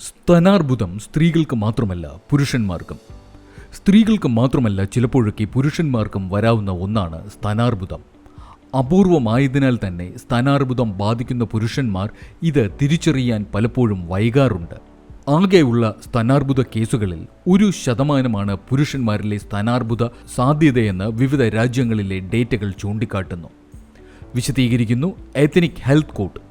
സ്തനാർബുദം സ്ത്രീകൾക്ക് മാത്രമല്ല പുരുഷന്മാർക്കും. സ്ത്രീകൾക്ക് മാത്രമല്ല ചിലപ്പോഴൊക്കെ പുരുഷന്മാർക്കും വരാവുന്ന ഒന്നാണ് സ്തനാർബുദം. അപൂർവമായതിനാൽ തന്നെ സ്തനാർബുദം ബാധിക്കുന്ന പുരുഷന്മാർ ഇത് തിരിച്ചറിയാൻ പലപ്പോഴും വൈകാറുണ്ട്. ആകെയുള്ള സ്തനാർബുദ കേസുകളിൽ ഒരു ശതമാനമാണ് പുരുഷന്മാരിലെ സ്തനാർബുദ സാധ്യതയെന്ന് വിവിധ രാജ്യങ്ങളിലെ ഡേറ്റകൾ ചൂണ്ടിക്കാട്ടുന്നു. വിശദീകരിക്കുന്നു എത്തനിക് ഹെൽത്ത് കോഡ്.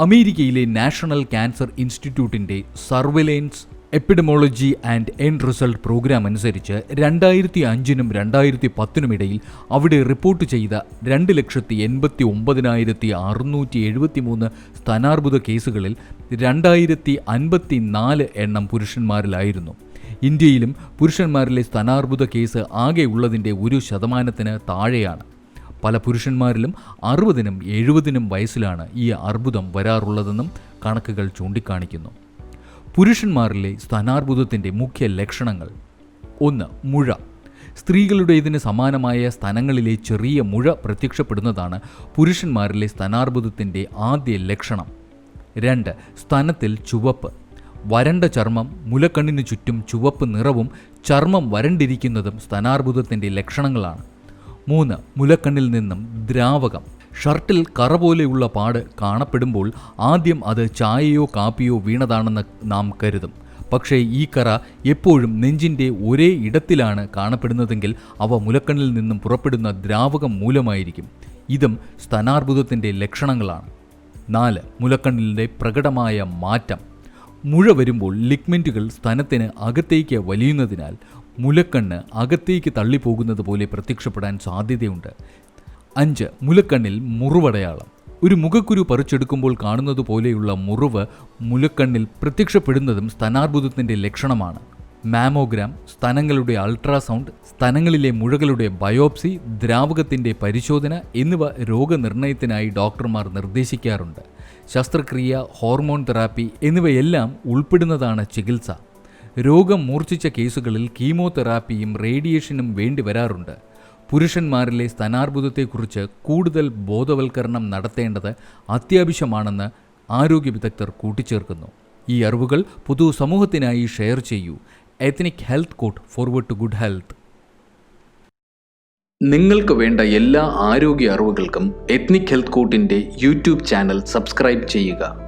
അമേരിക്കയിലെ നാഷണൽ ക്യാൻസർ ഇൻസ്റ്റിറ്റ്യൂട്ടിന്റെ surveillance epidemiology and end results program അനുസരിച്ച് രണ്ടായിരത്തി അഞ്ചിനും രണ്ടായിരത്തി പത്തിനുമിടയിൽ അവിടെ റിപ്പോർട്ട് ചെയ്ത രണ്ട് ലക്ഷത്തി എൺപത്തി ഒമ്പതിനായിരത്തി അറുന്നൂറ്റി എഴുപത്തി മൂന്ന് സ്ഥാനാർബുദ കേസുകളിൽ രണ്ടായിരത്തി അൻപത്തി നാല് എണ്ണം പുരുഷന്മാരിലായിരുന്നു. ഇന്ത്യയിലും പുരുഷന്മാരിലെ സ്ഥാനാർബുദ കേസ് ആകെ ഉള്ളതിന്റെ ഒരു ശതമാനത്തിന് താഴെയാണ്. പല പുരുഷന്മാരിലും അറുപതിനും എഴുപതിനും വയസ്സിലാണ് ഈ അർബുദം വരാറുള്ളതെന്നും കണക്കുകൾ ചൂണ്ടിക്കാണിക്കുന്നു. പുരുഷന്മാരിലെ സ്തനാർബുദത്തിന്റെ മുഖ്യ ലക്ഷണങ്ങൾ. ഒന്ന് മുഴ. സ്ത്രീകളുടേതിന് സമാനമായ സ്ഥലങ്ങളിലെ ചെറിയ മുഴ പ്രത്യക്ഷപ്പെടുന്നതാണ് പുരുഷന്മാരിലെ സ്തനാർബുദത്തിന്റെ ആദ്യ ലക്ഷണം. രണ്ട് സ്തനത്തിൽ ചുവപ്പ്. വരണ്ട ചർമ്മം മുലക്കണ്ണിനു ചുറ്റും ചുവപ്പ് നിറവും ചർമ്മം വരണ്ടിരിക്കുന്നതും സ്തനാർബുദത്തിന്റെ ലക്ഷണങ്ങളാണ്. മൂന്ന് മുലക്കണ്ണിൽ നിന്നും ദ്രാവകം. ഷർട്ടിൽ കറ പോലെയുള്ള പാട് കാണപ്പെടുമ്പോൾ ആദ്യം അത് ചായയോ കാപ്പിയോ വീണതാണെന്ന് നാം കരുതും. പക്ഷേ ഈ കറ എപ്പോഴും നെഞ്ചിന്റെ ഒരേ ഇടത്തിലാണ് കാണപ്പെടുന്നതെങ്കിൽ അവ മുലക്കണ്ണിൽ നിന്നും പുറപ്പെടുന്ന ദ്രാവകം മൂലമായിരിക്കും. ഇതും സ്തനാർബുദത്തിന്റെ ലക്ഷണങ്ങളാണ്. നാല് മുലക്കണ്ണിലെ പ്രകടമായ മാറ്റം. മുഴ വരുമ്പോൾ ലിഗ്മെന്റുകൾ സ്തനത്തിന് അകത്തേക്ക് വലിയുന്നതിനാൽ മുലക്കണ്ണ് അകത്തേക്ക് തള്ളിപ്പോകുന്നത് പോലെ പ്രത്യക്ഷപ്പെടാൻ സാധ്യതയുണ്ട്. അഞ്ച് മുലക്കണ്ണിൽ മുറിവടയാളം. ഒരു മുഖക്കുരു പറിച്ചെടുക്കുമ്പോൾ കാണുന്നത് പോലെയുള്ള മുറിവ് മുലക്കണ്ണിൽ പ്രത്യക്ഷപ്പെടുന്നതും സ്തനാർബുദത്തിന്റെ ലക്ഷണമാണ്. മാമോഗ്രാം സ്തനങ്ങളുടെ അൾട്രാസൗണ്ട് സ്തനങ്ങളിലെ മുഴകളുടെ ബയോപ്സി ദ്രാവകത്തിന്റെ പരിശോധന എന്നിവ രോഗനിർണയത്തിനായി ഡോക്ടർമാർ നിർദ്ദേശിക്കാറുണ്ട്. ശസ്ത്രക്രിയ ഹോർമോൺ തെറാപ്പി എന്നിവയെല്ലാം ഉൾപ്പെടുന്നതാണ് ചികിത്സ. രോഗം മൂർച്ഛിച്ച കേസുകളിൽ കീമോതെറാപ്പിയും റേഡിയേഷനും വേണ്ടി വരാറുണ്ട്. പുരുഷന്മാരിലെ സ്ഥാനാർബുദത്തെക്കുറിച്ച് കൂടുതൽ ബോധവൽക്കരണം നടത്തേണ്ടത് അത്യാവശ്യമാണെന്ന് ആരോഗ്യ വിദഗ്ധർ കൂട്ടിച്ചേർക്കുന്നു. ഈ അറിവുകൾ പൊതുസമൂഹത്തിനായി ഷെയർ ചെയ്യൂ. Ethnic health code forward to good health നിങ്ങൾക്ക് വേണ്ട എല്ലാ ആരോഗ്യ അറിവുകൾക്കും എത്നിക് ഹെൽത്ത് കോട്ടിന്റെ യൂട്യൂബ് ചാനൽ സബ്സ്ക്രൈബ് ചെയ്യുക.